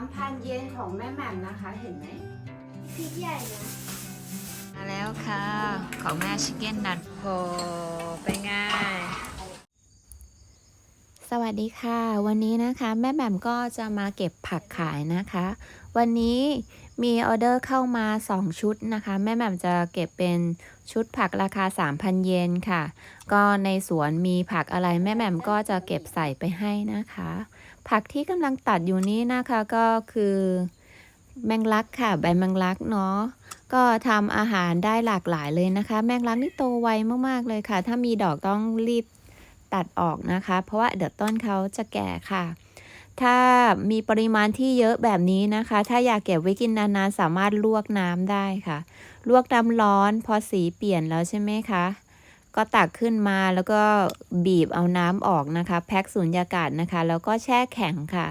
ามพันเยนของแม่แหม่มนะคะ เห็นไหมพริกใหญ่นะมาแล้วค่ะ ของแม่ชิคเก้นนัทโพไปง่ายสวัสดีค่ะ วันนี้นะคะ แม่แหม่มก็จะมาเก็บผักขายนะคะ วันนี้มีออเดอร์เข้ามา 2 ชุดนะคะ แม่แหม่มจะเก็บเป็นชุดผักราคา 3,000 เยนค่ะ ก็ในสวนมีผักอะไรแม่แหม่มก็จะเก็บใส่ไปให้นะคะ ผักที่กำลังตัดอยู่นี้นะคะก็คือแมงลักค่ะใบแมงลักเนาะก็ทำอาหารได้หลากหลายเลยนะคะ แมงลักนี่โตไวมากๆเลยค่ะ ถ้ามีดอกต้องรีบตัดออกนะคะ เพราะว่าเดี๋ยวต้นเขาจะแก่ค่ะ ถ้ามีปริมาณที่เยอะแบบนี้นะคะ ถ้าอยากเก็บไว้กินนานๆสามารถลวกน้ำได้ค่ะ ลวกน้ำร้อนพอสีเปลี่ยนแล้วใช่ไหมคะ ก็ตักขึ้นมาแล้วก็บีบเอาน้ำออกนะคะ แพ็คสูญญากาศนะคะ แล้วก็แช่แข็งค่ะ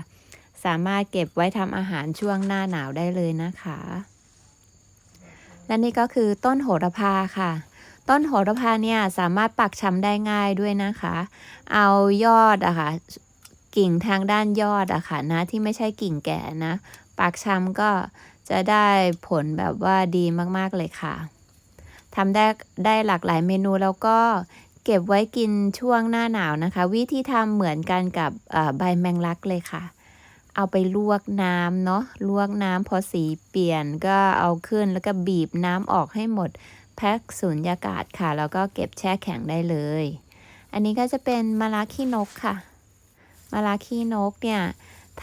สามารถเก็บไว้ทำอาหารช่วงหน้าหนาวได้เลยนะคะ และนี่ก็คือต้นโหระพาค่ะ ต้นโหระพาเนี่ยสามารถปักชำได้ง่ายด้วยนะคะ เอายอดอะค่ะกิ่งทางด้านยอดอะค่ะนะที่ไม่ใช่กิ่งแก่นะ ปักชำก็จะได้ผลแบบว่าดีมากๆเลยค่ะ ทำได้ได้หลากหลายเมนูแล้วก็เก็บไว้กินช่วงหน้าหนาวนะคะ วิธีทำเหมือนกันกับใบแมงลักเลยค่ะ เอาไปลวกน้ำเนาะลวกน้ำพอสีเปลี่ยนก็เอาขึ้นแล้วก็บีบน้ำออกให้หมดแพ็คสูญญากาศค่ะ แล้วก็เก็บแช่แข็งได้เลย อันนี้ก็จะเป็นมะระขี้นกค่ะมะระขี้นกเนี่ย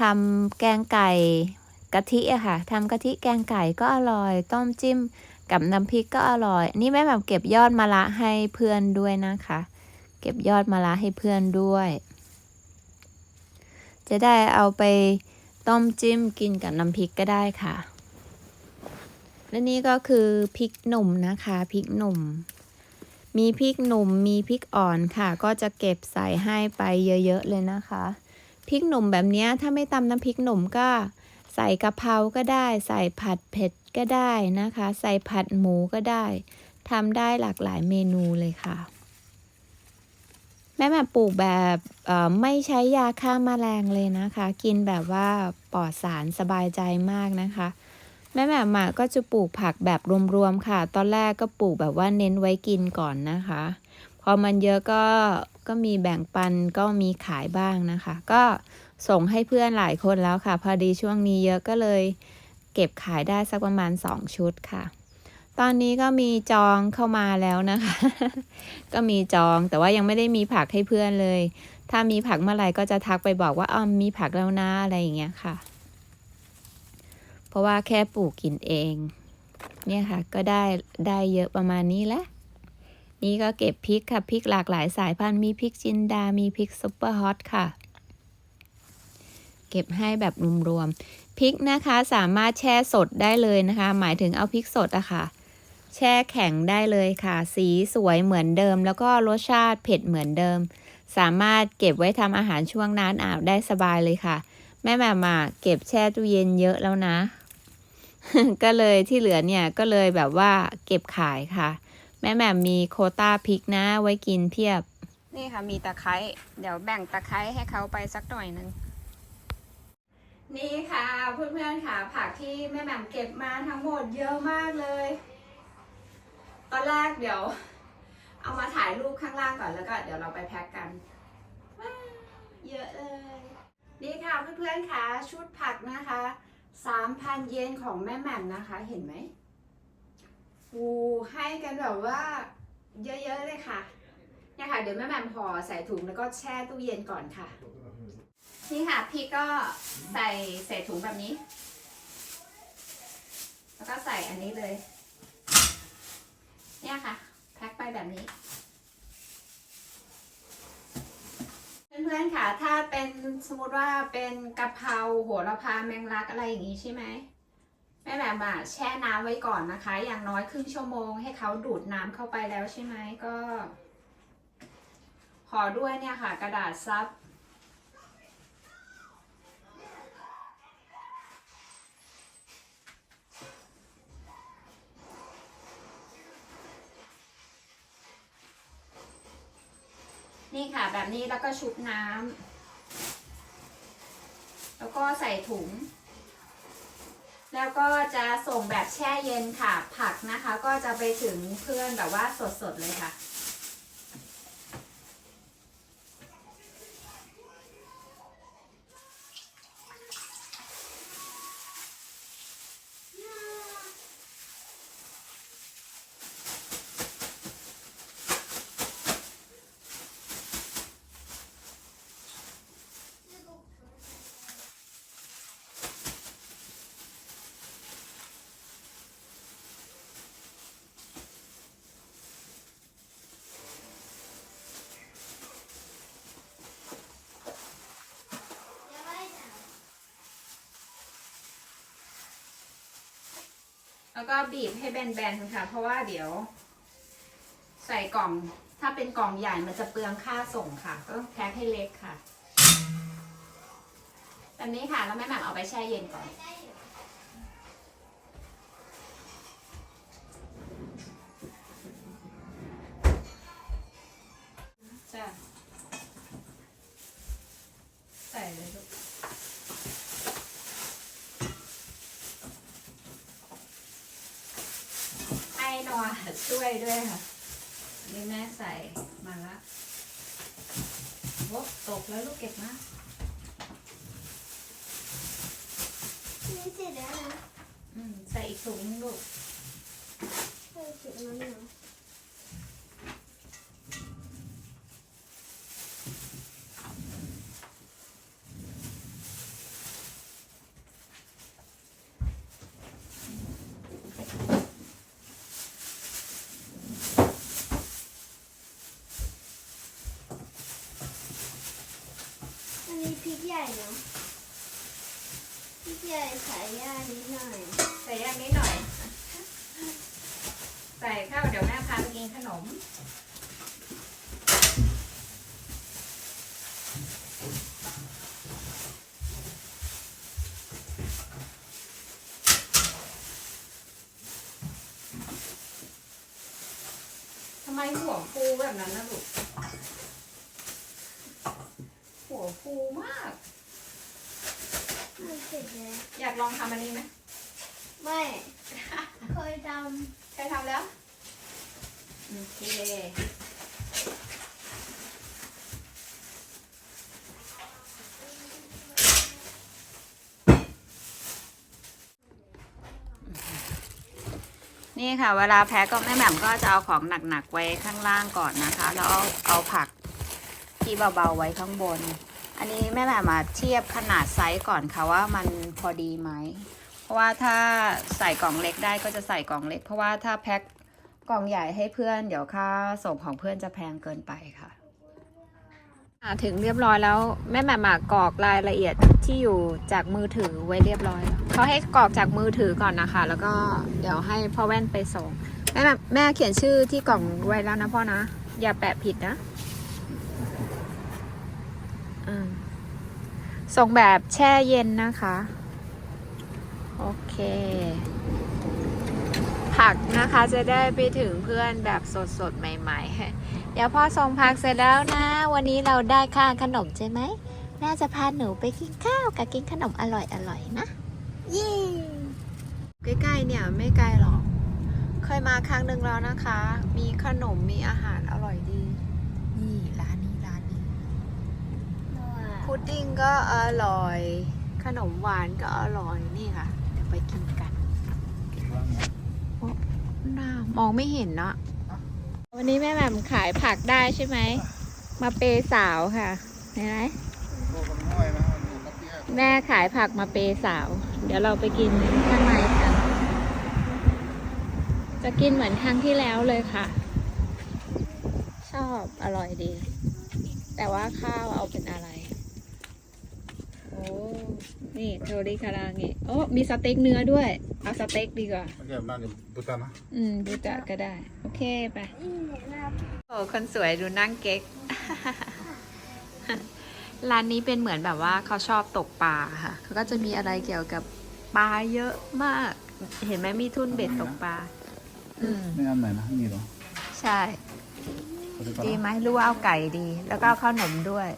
ทำแกงไก่กะทิอะค่ะทำกะทิแกงไก่ก็อร่อย ต้มจิ้ม กับน้ำพริกก็อร่อย นี่แม่แบบเก็บยอดมะระให้เพื่อนด้วยนะคะ เก็บยอดมะระให้เพื่อนด้วย จะได้เอาไปต้มจิ้มกินกับน้ำพริกก็ได้ค่ะ และนี่ก็คือพริกหนุ่มนะคะพริกหนุ่ม มีพริกหนุ่มมีพริกอ่อนค่ะ ก็จะเก็บใส่ให้ไปเยอะๆเลยนะคะพริกหนุ่มแบบเนี้ยถ้าไม่ตำน้ำพริกหนุ่มก็ใส่กะเพราก็ได้ ใส่ผัดเผ็ด ก็ได้นะคะ ใส่ผัดหมูก็ได้ทำได้หลากหลายเมนูเลยค่ะ แม่แม่ปลูกแบบไม่ใช้ยาฆ่าแมลงเลยนะคะ กินแบบว่าปลอดสารสบายใจมากนะคะ แม่แม่มอะก็จะปลูกผักแบบรวมๆค่ะ ตอนแรกก็ปลูกแบบว่าเน้นไว้กินก่อนนะคะ พอมันเยอะก็ก็มีแบ่งปันก็มีขายบ้างนะคะ ก็ส่งให้เพื่อนหลายคนแล้วค่ะ พอดีช่วงนี้เยอะก็เลย เก็บขายได้สักประมาณ 2 ชุดค่ะ ตอนนี้ก็มีจองเข้ามาแล้วนะคะ ก็มีจองแต่ว่ายังไม่ได้มีผักให้เพื่อนเลย ถ้ามีผักเมื่อไหร่ก็จะทักไปบอกว่าอ๋อมีผักแล้วนะอะไรอย่างเงี้ยค่ะ เพราะว่าแค่ปลูกกินเอง เนี่ยค่ะ ก็ได้ได้เยอะประมาณนี้แหละนี่ก็เก็บพริกค่ะพริกหลากหลายสายพันธุ์มีพริกจินดา มีพริกซุปเปอร์ฮอตค่ะ เก็บให้แบบรวมๆ พริกนะคะสามารถแช่สดได้เลยนะคะ หมายถึงเอาพริกสดอะค่ะ แช่แข็งได้เลยค่ะ สีสวยเหมือนเดิม แล้วก็รสชาติเผ็ดเหมือนเดิม สามารถเก็บไว้ทำอาหารช่วงน้าหนาวได้สบายเลยค่ะ แม่แหม่มาเก็บแช่ตู้เย็นเยอะแล้วนะ ก็เลยที่เหลือเนี่ยก็เลยแบบว่าเก็บขายค่ะ แม่แหม่มมีโคต้าพริกนะไว้กินเพียบ นี่ค่ะมีตะไคร้เดี๋ยวแบ่งตะไคร้ให้เขาไปสักหน่อยนึง นี่ค่ะเพื่อนๆค่ะ ผักที่แม่แหม่มเก็บมาทั้งหมดเยอะมากเลย ตอนแรกเดี๋ยว เอามาถ่ายรูปข้างล่างก่อนแล้วก็เดี๋ยวเราไปแพ็คกันว้าเยอะเลย นี่ค่ะเพื่อนๆค่ะ ชุดผักนะคะ3,000เยนของแม่แหม่มนะคะ เห็นไหมฟูให้กันแบบว่า เยอะๆเลยค่ะเนี่ยค่ะ เดี๋ยวแม่แหม่มห่อใส่ถุงแล้วก็แช่ตู้เย็นก่อนค่ะ นี่ค่ะพี่ก็ใส่ใส่ถุงแบบนี้ แล้วก็ใส่อันนี้เลย เนี่ยค่ะ แพ็คไปแบบนี้ เพื่อนๆค่ะ ถ้าเป็นสมมติว่าเป็นกะเพราโหระพาแมงลักอะไรอย่างนี้ใช่ไหมแม่แบบอะแช่น้ำไว้ก่อนนะคะ อย่างน้อยครึ่งชั่วโมงให้เขาดูดน้ำเข้าไปแล้วใช่ไหมก็ห่อด้วยเนี่ยค่ะ กระดาษซับ นี่ค่ะแบบนี้แล้วก็ชุบน้ำแล้วก็ใส่ถุง แล้วก็จะส่งแบบแช่เย็นค่ะ ผักนะคะ ก็จะไปถึงเพื่อนแบบว่าสดๆเลยค่ะ แล้วก็บีบให้แบนๆค่ะ เพราะว่าเดี๋ยว ใส่กล่อง ถ้าเป็นกล่องใหญ่มันจะเปลืองค่าส่งค่ะ ก็แพ็คให้เล็กค่ะแบบนี้ค่ะ แล้วแม่แหม่มเอาไปแช่เย็นก่อน ช่วยด้วยค่ะ นี่แม่ใส่มาละโอ้ตกแล้วลูกเก็บมากนี่เสร็จแล้วนะ อืม ใส่อีกถุงนึงลูกเออเสร็จแล้วเนาะอันนี้พริกให ญ่เนาะพริกใหญ่ขายย่านิดหน่อยใส่ย่างนิดหน่อย ใส่ข้าวเดี๋ยวแม่พาไปกินขนม ทำไมหัวฟูแบบนั้นนะลูก หัวฟูมาก มันเสร็จแล้ว อยากลองทำอันนี้ไหมไม่ เคยทเคยทำแล้ว โอเค นี่ค่ะ เวลาแพ็กก็แม่แหม่มก็จะเอาของหนักๆไว้ข้างล่างก่อนนะคะ แล้วเอาเอาผักที่เบาๆไว้ข้างบน อันนี้แม่แหม่มมาเทียบขนาดไซส์ก่อนค่ะว่ามันพอดีไหม เพราะว่าถ้าใส่กล่องเล็กได้ก็จะใส่กล่องเล็ก เพราะว่าถ้าแพ็คกล่องใหญ่ให้เพื่อนเดี๋ยวค่าส่งของเพื่อนจะแพงเกินไปค่ะถึงเรียบร้อยแล้วแม่แหม่มอะกรอกรายละเอียดที่อยู่จากมือถือไว้เรียบร้อยเขาให้กรอกจากมือถือก่อนนะคะ แล้วก็เดี๋ยวให้พ่อแว่นไปส่งแม่แม่แม่เขียนชื่อที่กล่องไว้แล้วนะพ่อนะ อย่าแปะผิดนะอืม ส่งแบบแช่เย็นนะคะ โอเค ผักนะคะจะได้ไปถึงเพื่อนแบบสดๆ ใหม่ๆ เดี๋ยวพ่อส่งผักเสร็จแล้วนะ วันนี้เราได้ค่าขนมใช่ไหมแม่จะพาหนูไปกินข้าวกับกินขนมอร่อยๆนะยี่ใกล้ๆเนี่ยไม่ไกลหรอก เคยมาครั้งหนึ่งแล้วนะคะ มีขนมมีอาหารอร่อยดี นี่ร้านนี้ร้านนี้ พุดดิ้งก็อร่อย ขนมหวานก็อร่อยนี่ค่ะ เดี๋ยวไปกินกันโอ้หน้ามองไม่เห็นเนาะวันนี้แม่แหม่มขายผักได้ใช่ไหม มาเปย์สาวค่ะเห็นไหมแม่ขายผักมาเปย์สาว เดี๋ยวเราไปกินข้างในกัน จะกินเหมือนครั้งที่แล้วเลยค่ะ ชอบอร่อยดี แต่ว่าข้าวเอาเป็นอะไร นี่โทริคาราเงะโอ้มีสเต็กเนื้อด้วย เอาสเต็กดีกว่า Oke, mana butana? อืมดูจะก็ได้ โอเคไปนี่เนี่ยนะโอ้คนสวยดูนั่งเก๊ก ร้านนี้เป็นเหมือนแบบว่าเขาชอบตกปลาค่ะ เขาก็จะมีอะไรเกี่ยวกับปลาเยอะมาก เห็นไหมมีทุ่นเบ็ดตกปลา อืม Ini aneh nah, ini loh. ใช่ Tadi ดี kalau ไหมรู้ว่าเอาไก่ดี แล้วก็เอาข้าวหนมด้วย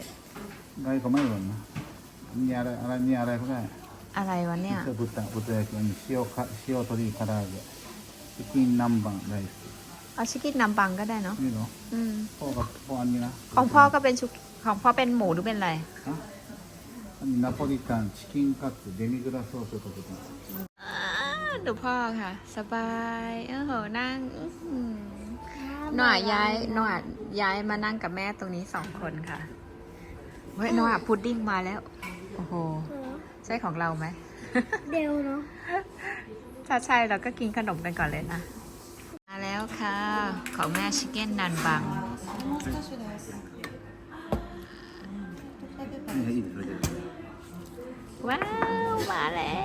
gai kemana loh? Ini ada, ada ini ada apa kan? อะไรวะเนี่ย それ豚豚焼きに塩か塩鶏唐揚げチキン南蛮ライス เอาชิคกี้นำบังก็ได้เนาะ いいの อืม พ่อกับพ่ออันนี้นะ ของพ่อก็เป็นชุกของพ่อเป็นหมูหรือเป็นอะไร ฮะอันนี้ナポリタンチキンカツデミグラソースとか อ่าดูพ่อค่ะ สบายเออโหนั่งอื้อหือหน่อยย้ายหน่อยย้ายมานั่งกับแม่ตรงนี้สองคนค่ะเฮ้ยหน่อยพุดดิ้งมาแล้ว โอ้โห ใช่ของเราไหม เดวเนาะ ถ้าใช่เราก็กินขนมกันก่อนเลยนะ มาแล้วค่ะ ของแม่ชิคเก้นนันบัง ว้าว มาแล้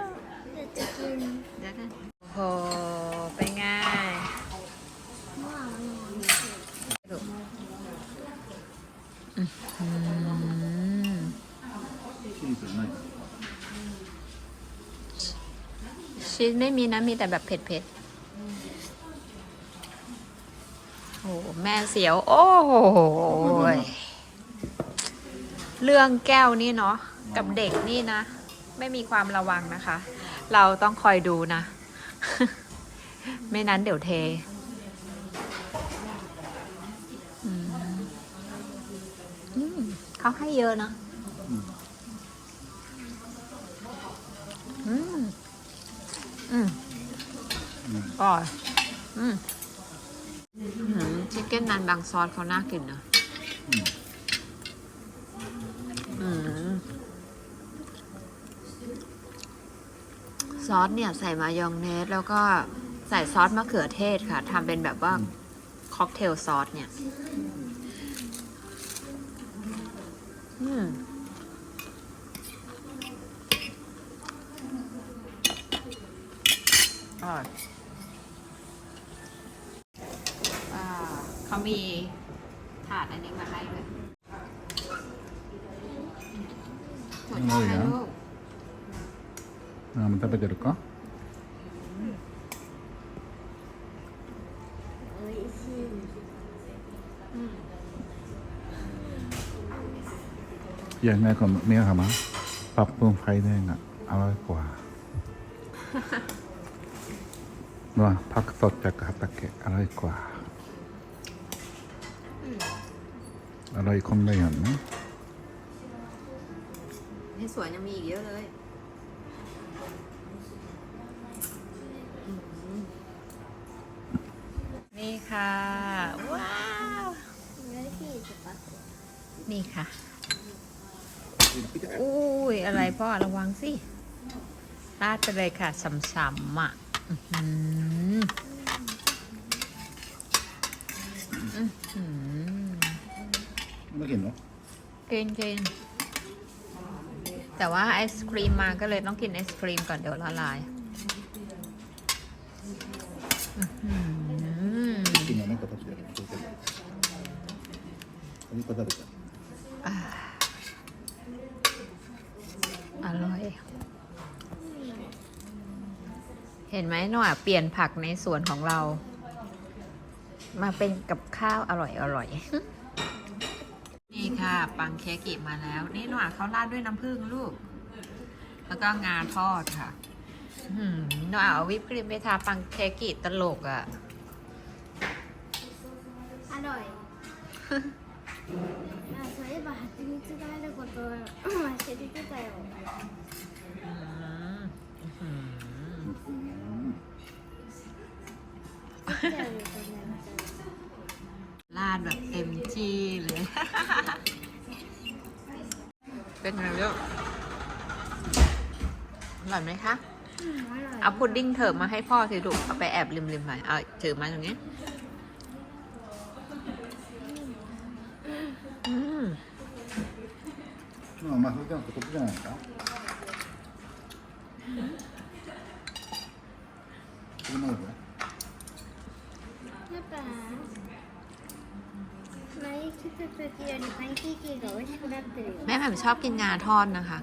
ว เดี๋ยวจะกิน เดี๋ยวกันโอ้โห ชีสไม่มีนะ มีแต่แบบเผ็ดๆโอ้แม่เสียว โอ้โหเรื่องแก้วนี่เนาะกับเด็กนี่นะ ไม่มีความระวังนะคะ เราต้องคอยดูนะ ไม่นั้นเดี๋ยวเทเขาให้เยอะนะ ร่อย อืมชิคเก้นนันบางซอสเขาน่ากินนะอืมซอสเนี่ยใส่มายองเนส แล้วก็ใส่ซอสมะเขือเทศค่ะทำเป็นแบบว่าค็อกเทลซอสเนี่ย อืมอร่อยอ่า เขามีถาดอันนี้มาให้ด้วยหัวใจไหมลูก あもう食べてるか โอ้ยชิ いやなんか宮浜パップンファイデンが甘いกว่า ว่าผักสดจาก畑อร่อยกว่า อร่อยคนละอย่างนะในสวนยังมีอีกเยอะเลยนี่ค่ะ ว้าวแล้วพี่จะปักนี่ค่ะอุ้ยอะไรพ่อระวังสิลาดไปเลยค่ะช้ำๆอะอื้อหืออื้อหือ ไม่ กินเหรอกินกินแต่ว่าไอศครีมมาก็เลยต้องกินไอศครีมก่อนเดี๋ยวละลายอื้อหือกินยังไม่กระทบเดี๋ยวดูกันอันนี้ก็ได้จ้ะอร่อย เห็นไหมหน่อยเปลี่ยนผักในสวนของเรา มาเป็นกับข้าวอร่อยอร่อยนี่ค่ะ ปังเค้กอีกมาแล้ว นี่หน่อยเขาราดด้วยน้ำผึ้งลูก แล้วก็งาทอดค่ะอืมหน่อยเอาวิปครีมไปทาปังเค้กอีตลกอะ่ะ อร่อยあそういえば蜂蜜があることを忘れてたよ อืมอื้อหือ じゃあねこれなん เป็นไงลูกอร่อยไหมคะ うんอร่อย เอาพุดดิ้งเถิบมาให้พ่อสิลูก เอาไปแอบริมๆหน่อย เอาถือมาตรงนี้ อืม まあまあそれじゃなくてこっちじゃないですかこれまでだ แม่แผ่นชอบกินงาทอดนะคะ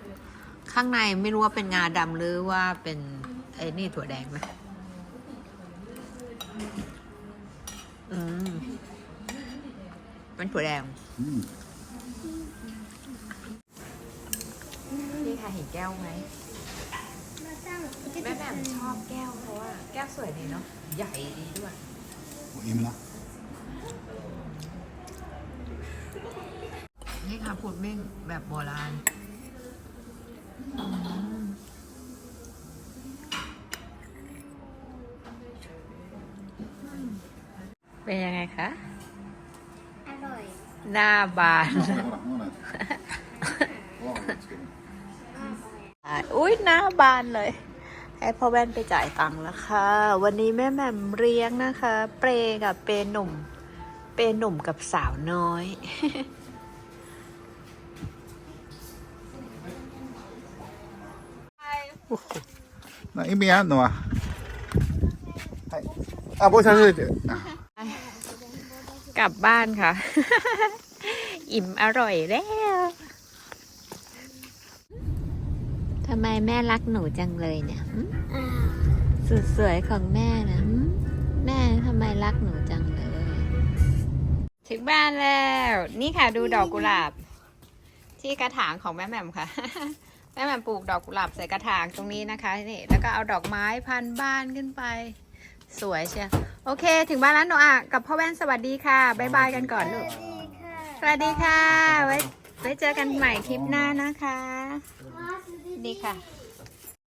ข้างในไม่รู้ว่าเป็นงาดำหรือว่าเป็นไอ้นี่ถั่วแดงไหมอืมเป็นถั่วแดงนี่ค่ะเห็นแก้วไหมแม่แม่ชอบแก้วเพราะว่าแก้วสวยดีเนาะใหญ่ดีด้วยอิ่มแล้ว นี่ค่ะผุดเม่งแบบโบราณอืมเป็นยังไงคะ อร่อย หน้าบาน อุ้ยหน้าบานเลย ให้พ่อแว่นไปจ่ายตังค์แล้วค่ะ วันนี้แม่แหม่มเลี้ยงนะคะ เปรกับเปรหนุ่ม เปรหนุ่มกับสาวน้อย Naimiano ah. Ay. Ah, po sa ah. กลับบ้านค่ะ อิ่มอร่อยแล้วทำไมแม่รักหนูจังเลยเนี่ยสุดสวยของแม่นะแม่ทำไมรักหนูจังเลย ถึงบ้านแล้ว นี่ค่ะดูดอกกุหลาบ ที่กระถางของแม่แหม่มค่ะ ม่แหม่มปลูกดอกกุหลาบใส่กระถางตรงนี้นะคะนี่แล้วก็เอาดอกไม้พันบ้านขึ้นไป สวยเชียวโอเค ถึงบ้านแล้วหนูอะกับพ่อแว่นสวัสดีค่ะบ๊ายบายกันก่อนลูกสวัสดีค่ะสวัสดีค่ะ ไว้ไว้เจอกันใหม่คลิปหน้านะคะว้าวสวัสดีค่ะ